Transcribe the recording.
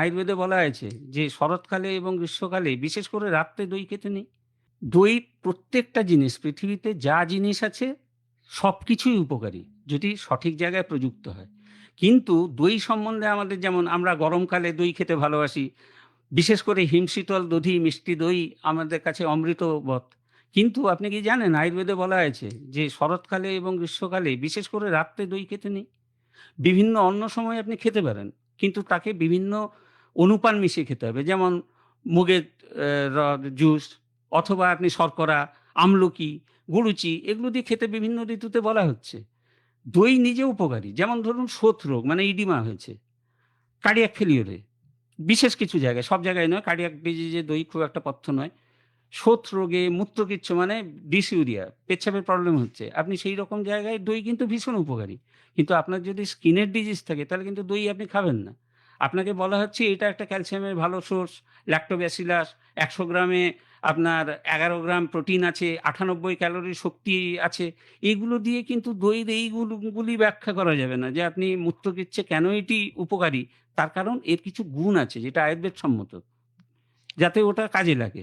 আয়ুর্বেদে বলা আছে যে শরৎকালে এবং গ্রীষ্মকালে, বিশেষ করে রাত্রে দই খেতে নেই। দই প্রত্যেকটা জিনিস, পৃথিবীতে যা জিনিস আছে সব কিছুই উপকারী, যদি সঠিক জায়গায় প্রযুক্ত হয়। কিন্তু দই সম্বন্ধে আমাদের যেমন আমরা গরমকালে দই খেতে ভালোবাসি, বিশেষ করে হিমশীতল দধি, মিষ্টি দই আমাদের কাছে অমৃতবৎ কিন্তু আপনি কি জানেন, আয়ুর্বেদে বলা আছে যে শরৎকালে এবং গ্রীষ্মকালে বিশেষ করে রাত্রে দই খেতে নেই। বিভিন্ন অন্য সময় আপনি খেতে পারেন, কিন্তু তাকে বিভিন্ন অনুপান মিশিয়ে খেতে হবে। যেমন মুগের জুস অথবা আপনি শর্করা, আমলকি গুরুচি এগুলো দিয়ে খেতে বিভিন্ন ঋতুতে বলা হচ্ছে। দই নিজে উপকারী। যেমন ধরুন শোথ রোগ মানে ইডিমা হয়েছে কার্ডিয়াক ফেলিওরে বিশেষ কিছু জায়গায়, সব জায়গায় নয় কার্ডিয়াক ডিজিজে দই খুব একটা পথ্য নয়। শোথ রোগে মূত্রকিচ্ছ মানে ডিসইউরিয়া পেচ্ছাপের প্রবলেম হচ্ছে। আপনি সেই রকম জায়গায় দই কিন্তু ভীষণ উপকারী। কিন্তু আপনার যদি স্কিনের ডিজিজ থাকে, তাহলে কিন্তু দই আপনি খাবেন না। আপনাকে বলা হচ্ছে এটা একটা ক্যালসিয়ামের ভালো সোর্স ল্যাক্টোব্যাসিলাস একশো গ্রামে আপনার এগারো গ্রাম প্রোটিন আছে, আটানব্বই ক্যালোরি শক্তি আছে। এগুলো দিয়ে কিন্তু দইয়ের এইগুলোগুলি ব্যাখ্যা করা যাবে না যে আপনি মূত্রকিচ্ছে কেন এটি উপকারী। তার কারণ এর কিছু গুণ আছে যেটা আয়ুর্বেদ সম্মত, যাতে ওটা কাজে লাগে।